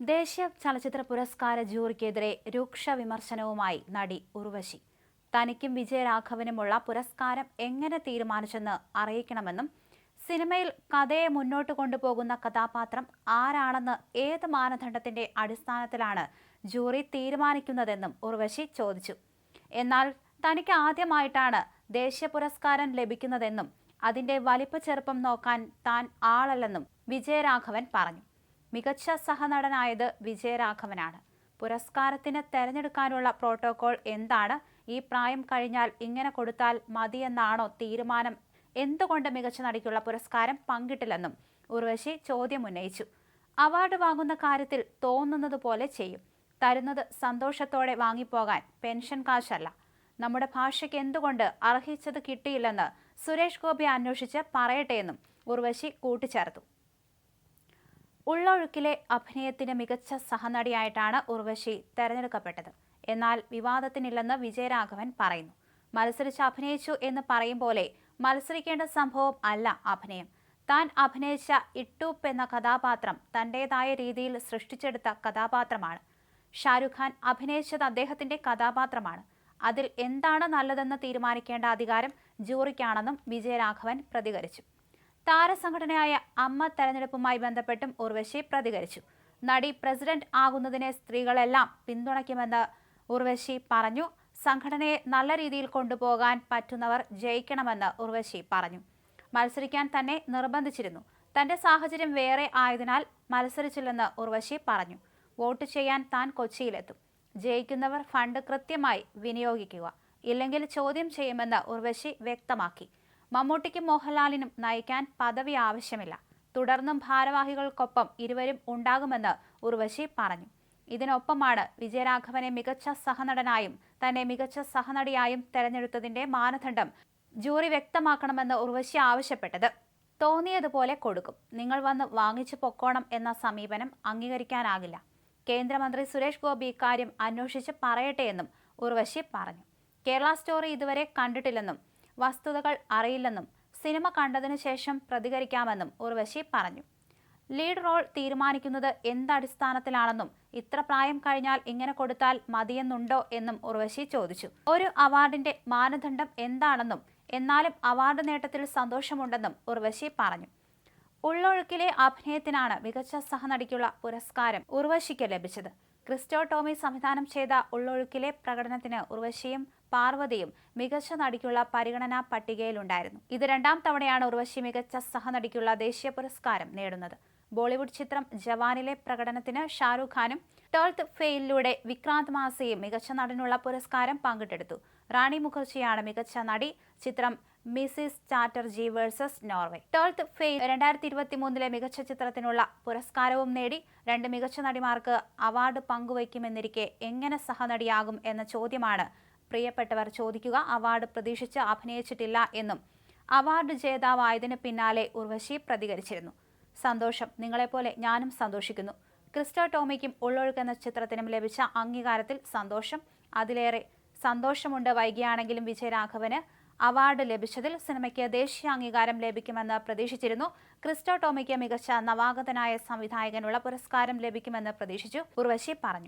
ദേശീയ ചലച്ചിത്ര പുരസ്കാര ജൂറിക്കെതിരെ രൂക്ഷ വിമർശനവുമായി നടി ഉർവശി. തനിക്കും വിജയരാഘവനുമുള്ള പുരസ്കാരം എങ്ങനെ തീരുമാനിച്ചെന്ന് അറിയിക്കണമെന്നും സിനിമയിൽ കഥയെ മുന്നോട്ട് കൊണ്ടുപോകുന്ന കഥാപാത്രം ആരാണെന്ന് ഏത് മാനദണ്ഡത്തിന്റെ അടിസ്ഥാനത്തിലാണ് ജൂറി തീരുമാനിക്കുന്നതെന്നും ഉർവശി ചോദിച്ചു. എന്നാൽ തനിക്ക് ആദ്യമായിട്ടാണ് ദേശീയ പുരസ്കാരം ലഭിക്കുന്നതെന്നും അതിന്റെ വലിപ്പ ചെറുപ്പം നോക്കാൻ താൻ ആളല്ലെന്നും വിജയരാഘവൻ പറഞ്ഞു. മികച്ച സഹനടനായത് വിജയരാഘവനാണ്. പുരസ്കാരത്തിന് തെരഞ്ഞെടുക്കാനുള്ള പ്രോട്ടോകോൾ എന്താണ്? ഈ പ്രായം കഴിഞ്ഞാൽ ഇങ്ങനെ കൊടുത്താൽ മതിയെന്നാണോ തീരുമാനം? എന്തുകൊണ്ട് മികച്ച നടിക്കുള്ള പുരസ്കാരം പങ്കിട്ടില്ലെന്നും ഉർവശി ചോദ്യം ഉന്നയിച്ചു. അവാർഡ് വാങ്ങുന്ന കാര്യത്തിൽ തോന്നുന്നത് പോലെ ചെയ്യും. തരുന്നത് സന്തോഷത്തോടെ വാങ്ങിപ്പോകാൻ പെൻഷൻ കാശല്ല. നമ്മുടെ ഭാഷയ്ക്ക് എന്തുകൊണ്ട് അർഹിച്ചത് കിട്ടിയില്ലെന്ന് സുരേഷ് ഗോപി അന്വേഷിച്ച് പറയട്ടെയെന്നും ഉർവശി കൂട്ടിച്ചേർത്തു. ഉള്ളൊഴുക്കിലെ അഭിനയത്തിന് മികച്ച സഹനടിയായിട്ടാണ് ഉർവശി തെരഞ്ഞെടുക്കപ്പെട്ടത്. എന്നാൽ വിവാദത്തിനില്ലെന്ന് വിജയരാഘവൻ പറയുന്നു. മത്സരിച്ച് അഭിനയിച്ചു എന്ന് പറയും പോലെ മത്സരിക്കേണ്ട സംഭവം അല്ല അഭിനയം. താൻ അഭിനയിച്ച ഇട്ടൂപ്പ് എന്ന കഥാപാത്രം തന്റേതായ രീതിയിൽ സൃഷ്ടിച്ചെടുത്ത കഥാപാത്രമാണ്. ഷാരുഖ് ഖാൻ അഭിനയിച്ചത് അദ്ദേഹത്തിന്റെ കഥാപാത്രമാണ്. അതിൽ എന്താണ് നല്ലതെന്ന് തീരുമാനിക്കേണ്ട അധികാരം ജൂറിക്കാണെന്നും വിജയരാഘവൻ പ്രതികരിച്ചു. താരസംഘടനയായ അമ്മ തെരഞ്ഞെടുപ്പുമായി ബന്ധപ്പെട്ടും ഉർവശി പ്രതികരിച്ചു. നടി പ്രസിഡന്റ് ആകുന്നതിനെ സ്ത്രീകളെല്ലാം പിന്തുണയ്ക്കുമെന്ന് ഉർവശി പറഞ്ഞു. സംഘടനയെ നല്ല രീതിയിൽ കൊണ്ടുപോകാൻ പറ്റുന്നവർ ജയിക്കണമെന്ന് ഉർവശി പറഞ്ഞു. മത്സരിക്കാൻ തന്നെ നിർബന്ധിച്ചിരുന്നു. തന്റെ സാഹചര്യം വേറെ ആയതിനാൽ മത്സരിച്ചില്ലെന്ന് ഉർവശി പറഞ്ഞു. വോട്ട് ചെയ്യാൻ താൻ കൊച്ചിയിലെത്തും. ജയിക്കുന്നവർ ഫണ്ട് കൃത്യമായി വിനിയോഗിക്കുക. ഇല്ലെങ്കിൽ ചോദ്യം ചെയ്യുമെന്ന് ഉർവശി വ്യക്തമാക്കി. മമ്മൂട്ടിക്കും മോഹൻലാലിനും നയിക്കാൻ പദവി ആവശ്യമില്ല. തുടർന്നും ഭാരവാഹികൾക്കൊപ്പം ഇരുവരും ഉണ്ടാകുമെന്ന് ഉർവശി പറഞ്ഞു. ഇതിനൊപ്പമാണ് വിജയരാഘവനെ മികച്ച സഹനടനായും തന്നെ മികച്ച സഹനടിയായും തെരഞ്ഞെടുത്തതിന്റെ മാനദണ്ഡം ജൂറി വ്യക്തമാക്കണമെന്ന് ഉർവശി ആവശ്യപ്പെട്ടത്. തോന്നിയതുപോലെ കൊടുക്കും. നിങ്ങൾ വന്ന് വാങ്ങിച്ചു പൊക്കോണം എന്ന സമീപനം അംഗീകരിക്കാനാകില്ല. കേന്ദ്രമന്ത്രി സുരേഷ് ഗോപി ഇക്കാര്യം അന്വേഷിച്ച് പറയട്ടെയെന്നും ഉർവശി പറഞ്ഞു. കേരള സ്റ്റോറി ഇതുവരെ കണ്ടിട്ടില്ലെന്നും വസ്തുതകൾ അറിയില്ലെന്നും സിനിമ കണ്ടതിനു ശേഷം പ്രതികരിക്കാമെന്നും ഉർവശി പറഞ്ഞു. ലീഡ് റോൾ തീരുമാനിക്കുന്നത് എന്തടിസ്ഥാനത്തിലാണെന്നും ഇത്ര പ്രായം കഴിഞ്ഞാൽ ഇങ്ങനെ കൊടുത്താൽ മതിയെന്നുണ്ടോ എന്നും ഉർവശി ചോദിച്ചു. ഒരു അവാർഡിന്റെ മാനദണ്ഡം എന്താണെന്നും എന്നാലും അവാർഡ് നേട്ടത്തിൽ സന്തോഷമുണ്ടെന്നും ഉർവശി പറഞ്ഞു. ഉള്ളൊഴുക്കിലെ അഭിനയത്തിനാണ് മികച്ച സഹനടിക്കുള്ള പുരസ്കാരം ഉർവശിക്ക് ലഭിച്ചത്. ക്രിസ്റ്റോ ടോമി സംവിധാനം ചെയ്ത ഉള്ളൊഴുക്കിലെ പ്രകടനത്തിന് ഉർവശിയും പാർവതിയും മികച്ച നടിക്കുള്ള പരിഗണനാ പട്ടികയിലുണ്ടായിരുന്നു. ഇത് രണ്ടാം തവണയാണ് ഉർവശി മികച്ച സഹനടിക്കുള്ള ദേശീയ പുരസ്കാരം നേടുന്നത്. ബോളിവുഡ് ചിത്രം ജവാനിലെ പ്രകടനത്തിന് ഷാരൂഖ് ഖാനും ട്വൽത്ത് ഫെയിലിലൂടെ വിക്രാന്ത് മാസിയും മികച്ച നടനുള്ള പുരസ്കാരം പങ്കിട്ടെടുത്തു. റാണി മുഖർജിയാണ് മികച്ച നടി. ചിത്രം Mrs Chatterjee versus Norway. Twelfth fail രണ്ടായിരത്തി ഇരുപത്തി മൂന്നിലെ മികച്ച ചിത്രത്തിനുള്ള പുരസ്കാരവും നേടി. രണ്ട് മികച്ച നടിമാർക്ക് അവാർഡ് പങ്കുവയ്ക്കുമെന്നിരിക്കെ എങ്ങനെ സഹനടിയാകും എന്ന ചോദ്യമാണ് പ്രിയപ്പെട്ടവർ ചോദിക്കുക അവാർഡ് പ്രതീക്ഷിച്ച് അഭിനയിച്ചിട്ടില്ല എന്നും. അവാർഡ് ജേതാവായതിനു പിന്നാലെ ഉർവശി പ്രതികരിച്ചിരുന്നു. സന്തോഷം നിങ്ങളെപ്പോലെ ഞാനും സന്തോഷിക്കുന്നു. ക്രിസ്റ്റോ ടോമിക്കും ഉള്ളൊഴുക്ക് എന്ന ചിത്രത്തിനും ലഭിച്ച അംഗീകാരത്തിൽ സന്തോഷം. അതിലേറെ സന്തോഷമുണ്ട് വൈകിയാണെങ്കിലും വിജയരാഘവന് അവാർഡ് ലഭിച്ചതിൽ സിനിമയ്ക്ക് ദേശീയ അംഗീകാരം ലഭിക്കുമെന്ന് പ്രതീക്ഷിച്ചിരുന്നു. ക്രിസ്റ്റോ ടോമിക്ക് മികച്ച നവാഗതനായ സംവിധായകനുള്ള പുരസ്കാരം ലഭിക്കുമെന്ന് പ്രതീക്ഷിച്ചു ഉർവശി പറഞ്ഞു.